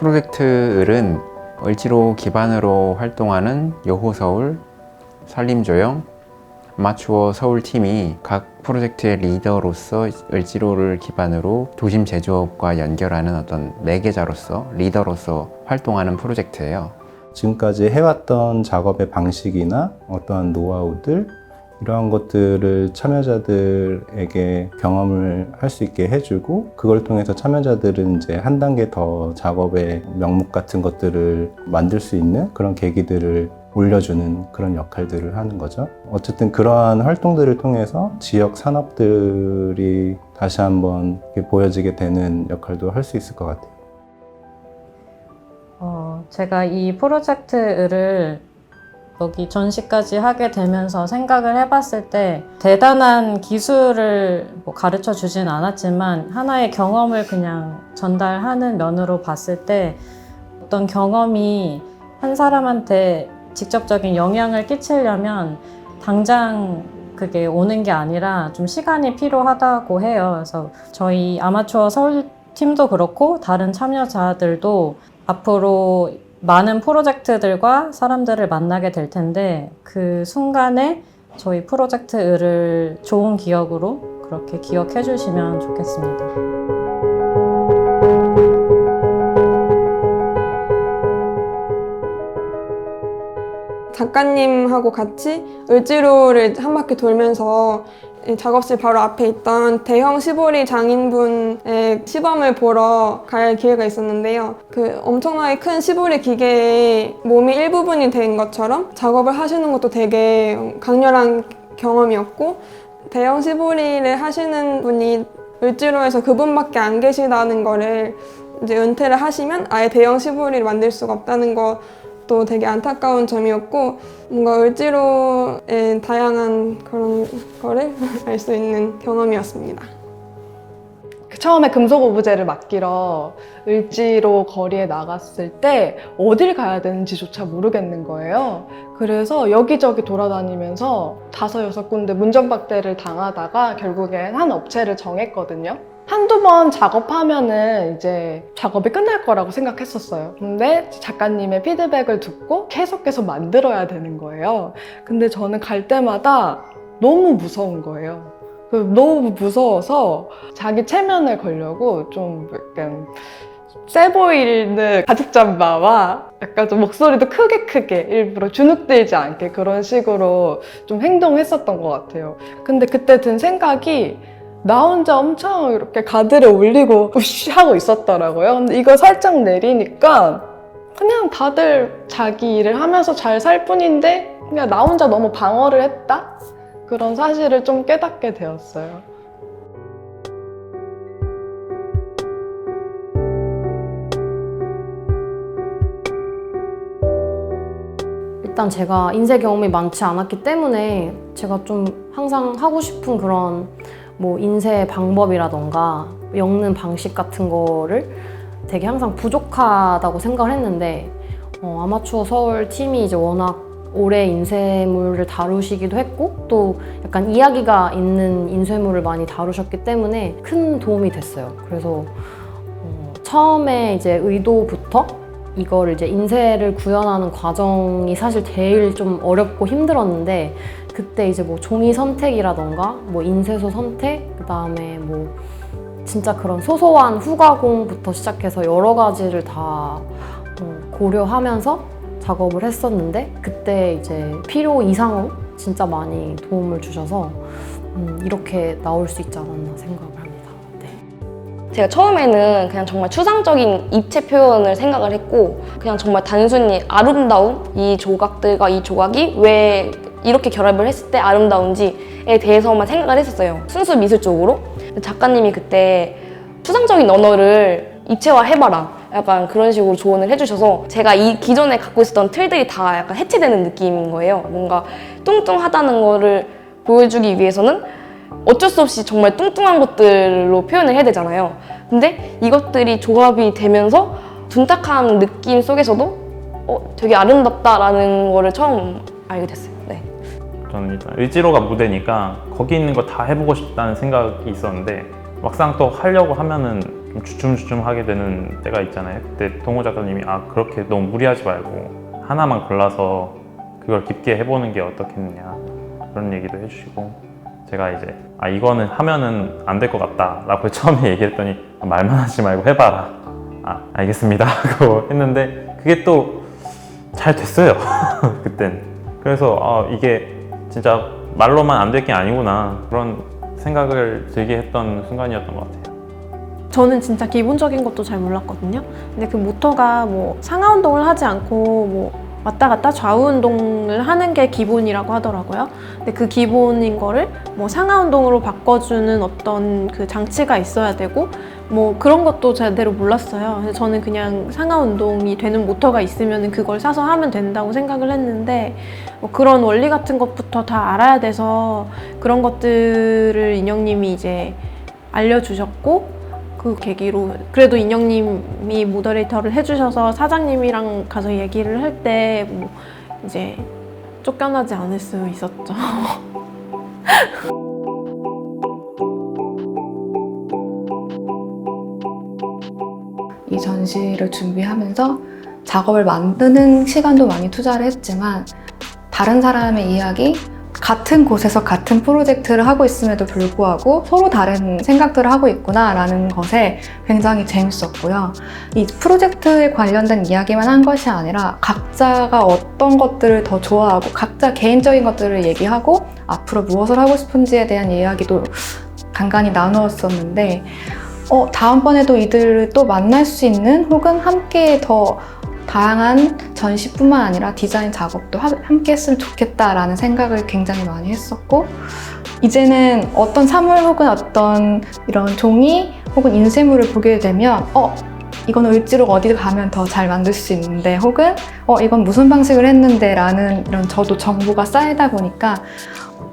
프로젝트 을은 을지로 기반으로 활동하는 여호서울, 산림조형, 아마추어 서울팀이 각 프로젝트의 리더로서 을지로를 기반으로 도심 제조업과 연결하는 어떤 매개자로서 리더로서 활동하는 프로젝트예요. 지금까지 해왔던 작업의 방식이나 어떠한 노하우들 이러한 것들을 참여자들에게 경험을 할 수 있게 해주고 그걸 통해서 참여자들은 이제 한 단계 더 작업의 명목 같은 것들을 만들 수 있는 그런 계기들을 올려주는 그런 역할들을 하는 거죠. 어쨌든 그러한 활동들을 통해서 지역 산업들이 다시 한번 보여지게 되는 역할도 할 수 있을 것 같아요. 어, 제가 이 프로젝트를 여기 전시까지 하게 되면서 생각을 해봤을 때 대단한 기술을 뭐 가르쳐 주진 않았지만 하나의 경험을 그냥 전달하는 면으로 봤을 때 어떤 경험이 한 사람한테 직접적인 영향을 끼치려면 당장 그게 오는 게 아니라 좀 시간이 필요하다고 해요. 그래서 저희 아마추어 서울 팀도 그렇고 다른 참여자들도 앞으로 많은 프로젝트들과 사람들을 만나게 될 텐데 그 순간에 저희 프로젝트를 좋은 기억으로 그렇게 기억해 주시면 좋겠습니다. 작가님하고 같이 을지로를 한 바퀴 돌면서 이 작업실 바로 앞에 있던 대형 시보리 장인분의 시범을 보러 갈 기회가 있었는데요. 그 엄청나게 큰 시보리 기계의 몸이 일부분이 된 것처럼 작업을 하시는 것도 되게 강렬한 경험이었고 대형 시보리를 하시는 분이 을지로에서 그분밖에 안 계시다는 거를 이제 은퇴를 하시면 아예 대형 시보리를 만들 수가 없다는 것도 되게 안타까운 점이었고 뭔가 을지로의 다양한 그런 거를 알 수 있는 경험이었습니다. 그 처음에 금속 오브제를 맡기러 을지로 거리에 나갔을 때 어딜 가야 되는지조차 모르겠는 거예요. 그래서 여기저기 돌아다니면서 다섯 여섯 군데 문전박대를 당하다가 결국엔 한 업체를 정했거든요. 한두 번 작업하면은 이제 작업이 끝날 거라고 생각했었어요. 근데 작가님의 피드백을 듣고 계속 계속 만들어야 되는 거예요. 근데 저는 갈 때마다 너무 무서운 거예요. 그 너무 무서워서 자기 체면을 걸려고 좀 약간 세 보이는 가죽 잠바와 약간 좀 목소리도 크게 크게 일부러 주눅들지 않게 그런 식으로 좀 행동했었던 것 같아요. 근데 그때 든 생각이 나 혼자 엄청 이렇게 가드를 올리고 우쉬 하고 있었더라고요. 근데 이거 살짝 내리니까 그냥 다들 자기 일을 하면서 잘 살 뿐인데 그냥 나 혼자 너무 방어를 했다? 그런 사실을 좀 깨닫게 되었어요. 일단 제가 인쇄 경험이 많지 않았기 때문에 제가 좀 항상 하고 싶은 그런 뭐 인쇄 방법이라던가 엮는 방식 같은 거를 되게 항상 부족하다고 생각을 했는데 어, 아마추어 서울 팀이 이제 워낙 오래 인쇄물을 다루시기도 했고 또 약간 이야기가 있는 인쇄물을 많이 다루셨기 때문에 큰 도움이 됐어요. 그래서 어, 처음에 이제 의도부터 이거를 이제 인쇄를 구현하는 과정이 사실 제일 좀 어렵고 힘들었는데 그때 이제 뭐 종이 선택이라던가 뭐 인쇄소 선택 그다음에 뭐 진짜 그런 소소한 후가공부터 시작해서 여러 가지를 다 어, 고려하면서 작업을 했었는데 그때 이제 필요 이상으로 진짜 많이 도움을 주셔서 음, 이렇게 나올 수 있지 않았나 생각을 합니다. 네. 제가 처음에는 그냥 정말 추상적인 입체 표현을 생각을 했고 그냥 정말 단순히 아름다움 이 조각들과 이 조각이 왜 이렇게 결합을 했을 때 아름다운지에 대해서만 생각을 했었어요 순수 미술 쪽으로 작가님이 그때 추상적인 언어를 입체화 해봐라 약간 그런 식으로 조언을 해주셔서 제가 이 기존에 갖고 있었던 틀들이 다 약간 해체되는 느낌인 거예요 뭔가 뚱뚱하다는 거를 보여주기 위해서는 어쩔 수 없이 정말 뚱뚱한 것들로 표현을 해야 되잖아요. 근데 이것들이 조합이 되면서 둔탁한 느낌 속에서도 어, 되게 아름답다라는 거를 처음 알게 됐어요. 네. 저는 일단 을지로가 무대니까 거기 있는 거 다 해보고 싶다는 생각이 있었는데 막상 또 하려고 하면은 좀 주춤주춤하게 되는 때가 있잖아요. 그때 동호 작가님이 아 그렇게 너무 무리하지 말고 하나만 골라서 그걸 깊게 해보는 게 어떻겠느냐 그런 얘기도 해주시고 제가 이제 아 이거는 하면은 안 될 것 같다라고 처음에 얘기했더니 아, 말만 하지 말고 해봐라. 아 알겠습니다 하고 했는데 그게 또 잘 됐어요 그땐. 그래서 아 이게 진짜 말로만 안 될 게 아니구나 그런 생각을 들게 했던 순간이었던 것 같아요. 저는 진짜 기본적인 것도 잘 몰랐거든요. 근데 그 모터가 뭐 상하 운동을 하지 않고 뭐 왔다 갔다 좌우 운동을 하는 게 기본이라고 하더라고요. 근데 그 기본인 거를 뭐 상하 운동으로 바꿔주는 어떤 그 장치가 있어야 되고 뭐 그런 것도 제대로 몰랐어요. 저는 그냥 상하 운동이 되는 모터가 있으면 그걸 사서 하면 된다고 생각을 했는데 뭐 그런 원리 같은 것부터 다 알아야 돼서 그런 것들을 인형님이 이제 알려주셨고 그 계기로 그래도 인형님이 모더레이터를 해주셔서 사장님이랑 가서 얘기를 할 때 뭐 이제 쫓겨나지 않을 수 있었죠. 이 전시를 준비하면서 작업을 만드는 시간도 많이 투자를 했지만 다른 사람의 이야기, 같은 곳에서 같은 프로젝트를 하고 있음에도 불구하고 서로 다른 생각들을 하고 있구나라는 것에 굉장히 재밌었고요. 이 프로젝트에 관련된 이야기만 한 것이 아니라 각자가 어떤 것들을 더 좋아하고 각자 개인적인 것들을 얘기하고 앞으로 무엇을 하고 싶은지에 대한 이야기도 간간히 나누었었는데 어, 다음번에도 이들을 또 만날 수 있는 혹은 함께 더 다양한 전시뿐만 아니라 디자인 작업도 하- 함께 했으면 좋겠다라는 생각을 굉장히 많이 했었고 이제는 어떤 사물 혹은 어떤 이런 종이 혹은 인쇄물을 보게 되면 어 이건 을지로 어디 가면 더 잘 만들 수 있는데 혹은 어 이건 무슨 방식을 했는데 라는 이런 저도 정보가 쌓이다 보니까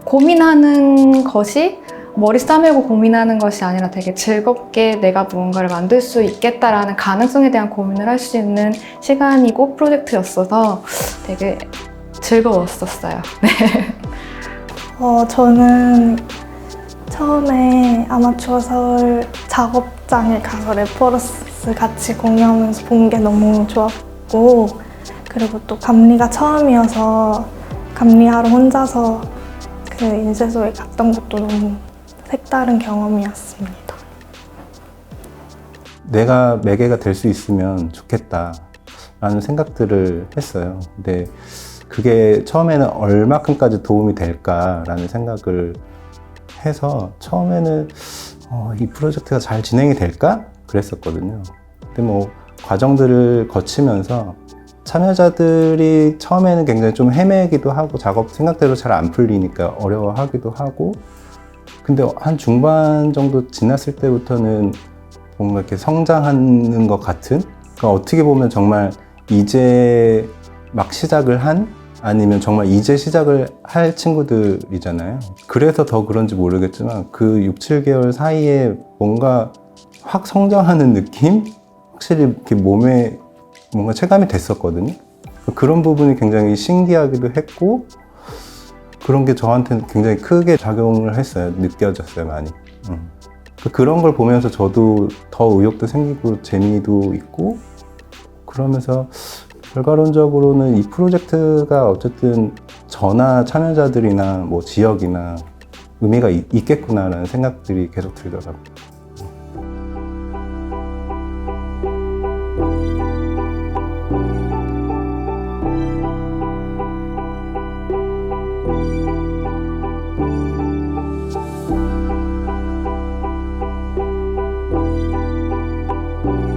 고민하는 것이 머리 싸매고 고민하는 것이 아니라 되게 즐겁게 내가 무언가를 만들 수 있겠다라는 가능성에 대한 고민을 할 수 있는 시간이고 프로젝트였어서 되게 즐거웠었어요. 어, 저는 처음에 아마추어 서울 작업장에 가서 레퍼런스 같이 공유하면서 본 게 너무 좋았고 그리고 또 감리가 처음이어서 감리하러 혼자서 그 인쇄소에 갔던 것도 너무 색다른 경험이었습니다. 내가 매개가 될 수 있으면 좋겠다 라는 생각들을 했어요. 근데 그게 처음에는 얼마큼까지 도움이 될까라는 생각을 해서 처음에는 어, 이 프로젝트가 잘 진행이 될까? 그랬었거든요. 근데 뭐 과정들을 거치면서 참여자들이 처음에는 굉장히 좀 헤매기도 하고 작업 생각대로 잘 안 풀리니까 어려워하기도 하고 근데 한 중반 정도 지났을 때부터는 뭔가 이렇게 성장하는 것 같은 그러니까 어떻게 보면 정말 이제 막 시작을 한 아니면 정말 이제 시작을 할 친구들이잖아요. 그래서 더 그런지 모르겠지만 그 6, 7개월 사이에 뭔가 확 성장하는 느낌? 확실히 이렇게 몸에 뭔가 체감이 됐었거든요. 그런 부분이 굉장히 신기하기도 했고 그런 게 저한테는 굉장히 크게 작용을 했어요. 느껴졌어요, 많이. 음. 그런 걸 보면서 저도 더 의욕도 생기고 재미도 있고 그러면서 결과론적으로는 이 프로젝트가 어쨌든 저나 참여자들이나 뭐 지역이나 의미가 있, 있겠구나라는 생각들이 계속 들더라고요. Bye.